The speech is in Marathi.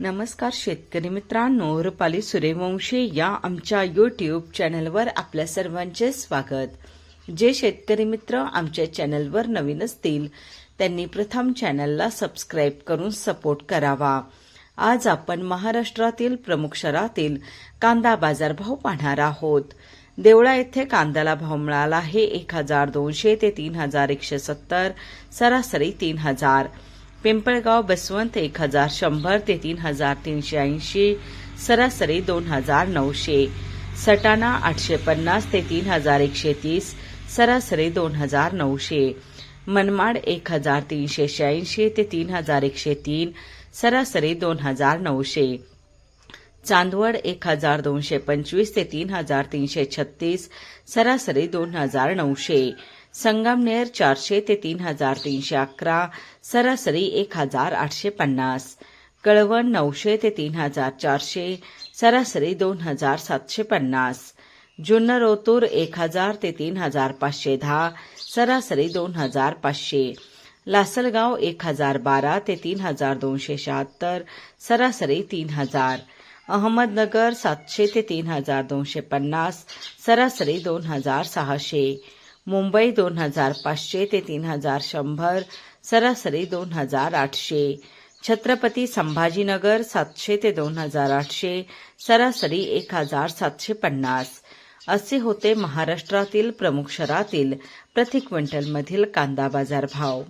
नमस्कार शेतकरी मित्रांनो रुपाली सूर्यवंशी या आमच्या यूट्यूब चॅनलवर आपल्या सर्वांचे स्वागत. जे शेतकरी मित्र आमच्या चॅनलवर नवीन असतील त्यांनी प्रथम चॅनलला सबस्क्राईब करून सपोर्ट करावा. आज आपण महाराष्ट्रातील प्रमुख शहरातील कांदा बाजारभाव पाहणार आहोत. देवळा येथे कांद्याला भाव मिळाला आहे एक हजार दोनशे ते तीन हजार एकशे सत्तर सरासरी तीन हजार. पिंपळगाव बसवंत एक हजार शंभर ते तीन हजार तीनशे ऐंशी सरासरी दोन हजार नऊशे. सटाणा आठशे पन्नास ते तीन हजार एकशे तीस सरासरी दोन हजार नऊशे. मनमाड एक हजार तीनशे शहाऐंशी ते तीन हजार एकशे तीन सरासरी दोन हजार नऊशे. चांदवड एक हजार दोनशे पंचवीस ते तीन हजार तीनशे छत्तीस सरासरी दोन हजार नऊशे. संगमनेर चारशे ते तीन हजार तीनशे अकरा सरासरी एक हजार आठशे पन्नास. कळवण नऊशे ते तीन हजार चारशे सरासरी दोन हजार सातशे पन्नास. जुन्नर ओतूर एक हजार ते तीन हजार पाचशे दहा सरासरी दोन हजार पाचशे. लासलगाव एक हजार बारा ते तीन हजार दोनशे शहात्तर सरासरी तीन हजार. अहमदनगर सातशे ते तीन हजार दोनशे पन्नास सरासरी दोन हजार सहाशे. मुंबई दोन हजार पाचशे ते तीन हजार शंभर सरासरी दोन हजार आठशे. छत्रपती संभाजीनगर सातशे ते दोन हजार आठशे सरासरी एक हजार सातशे पन्नास. असे होते महाराष्ट्रातील प्रमुख शहरातील प्रति क्विंटलमधील कांदा बाजार भाव